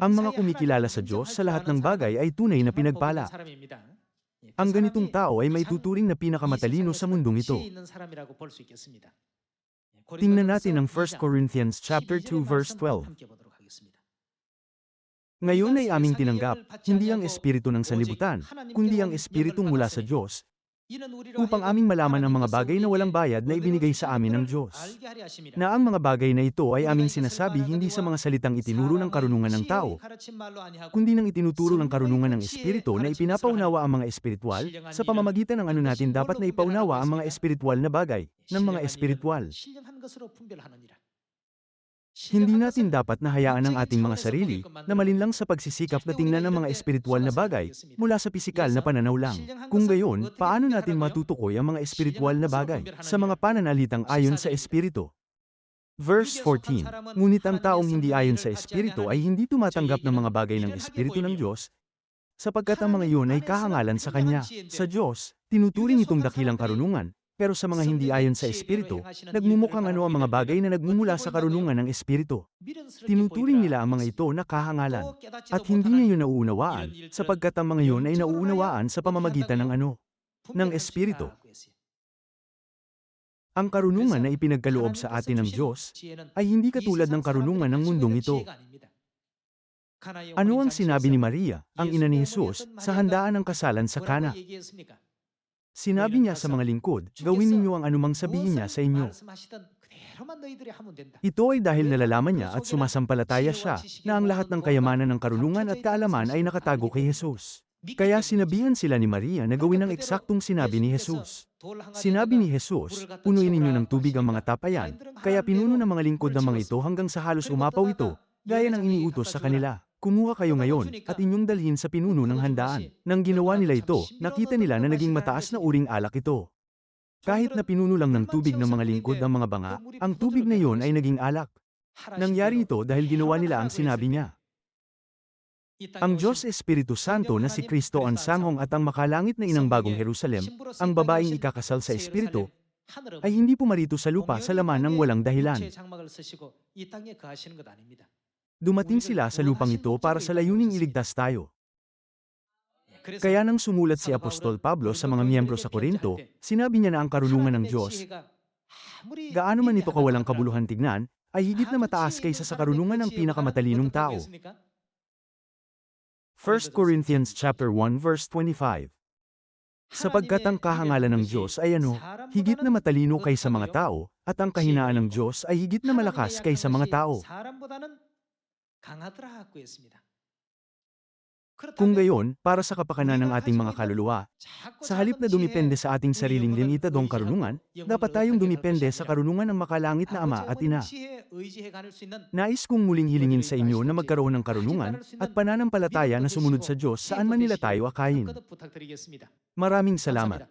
Ang mga kumikilala sa Diyos sa lahat ng bagay ay tunay na pinagpala. Ang ganitong tao ay may tuturing na pinakamatalino sa mundong ito. Tingnan natin ang 1 Corinthians chapter 2 verse 12. Ngayon ay aming tinanggap, hindi ang espiritu ng sanlibutan, kundi ang espiritu mula sa Diyos, upang aming malaman ang mga bagay na walang bayad na ibinigay sa amin ng Diyos. Na ang mga bagay na ito ay aming sinasabi hindi sa mga salitang itinuro ng karunungan ng tao, kundi ng itinuturo ng karunungan ng Espiritu na ipinapaunawa ang mga espiritual, sa pamamagitan ng ano natin dapat na ipaunawa ang mga espiritual na bagay, ng mga espiritual. Hindi natin dapat na hayaan ang ating mga sarili na malinlang sa pagsisikap na tingnan ang mga espiritual na bagay mula sa pisikal na pananaw lang. Kung gayon, paano natin matutukoy ang mga espiritual na bagay sa mga pananalitang ayon sa espiritu? Verse 14, Ngunit ang taong hindi ayon sa espiritu ay hindi tumatanggap ng mga bagay ng espiritu ng Diyos, sapagkat ang mga iyon ay kahangalan sa Kanya. Sa Diyos, tinuturing itong dakilang karunungan, pero sa mga hindi ayon sa Espiritu, nagmumukhang ano ang mga bagay na nagmumula sa karunungan ng Espiritu. Tinuturing nila ang mga ito na kahangalan. At hindi niya yun nauunawaan, sapagkat ang mga yun ay nauunawaan sa pamamagitan ng ano? Ng Espiritu. Ang karunungan na ipinagkaloob sa atin ng Diyos ay hindi katulad ng karunungan ng mundong ito. Ano ang sinabi ni Maria, ang ina ni Jesus, sa handaan ng kasalan sa Kana? Sinabi niya sa mga lingkod, gawin ninyo ang anumang sabihin niya sa inyo. Ito ay dahil nalalaman niya at sumasampalataya siya na ang lahat ng kayamanan ng karunungan at kaalaman ay nakatago kay Jesus. Kaya sinabihan sila ni Maria na gawin ang eksaktong sinabi ni Jesus. Sinabi ni Jesus, punuin ninyo ng tubig ang mga tapayan, kaya pinuno ng mga lingkod ng mga ito hanggang sa halos umapaw ito, gaya ng iniutos sa kanila. Kumuha kayo ngayon at inyong dalhin sa pinuno ng handaan. Nang ginawa nila ito, nakita nila na naging mataas na uring alak ito. Kahit na pinuno lang ng tubig ng mga lingkod ang mga banga, ang tubig na iyon ay naging alak. Nangyari ito dahil ginawa nila ang sinabi niya. Ang Diyos Espiritu Santo na si Kristo ang sanghong at ang makalangit na inang bagong Jerusalem, ang babaeng ikakasal sa Espiritu, ay hindi pumarito sa lupa sa laman ng walang dahilan. Dumating sila sa lupang ito para sa layuning iligtas tayo. Kaya nang sumulat si Apostol Pablo sa mga miyembro sa Korinto, sinabi niya na ang karunungan ng Diyos, gaano man ito kawalang kabuluhan tignan, ay higit na mataas kaysa sa karunungan ng pinakamatalinong tao. 1 Corinthians chapter 1 verse 25 Sapagkat ang kahangalan ng Diyos ay ano, higit na matalino kaysa mga tao, at ang kahinaan ng Diyos ay higit na malakas kaysa mga tao. Kung gayon, para sa kapakanan ng ating mga kaluluwa, sa halip na dumipende sa ating sariling limitadong karunungan, dapat tayong dumipende sa karunungan ng makalangit na Ama at Ina. Nais kong muling hilingin sa inyo na magkaroon ng karunungan at pananampalataya na sumunod sa Diyos saan man nila tayo akayin. Maraming salamat.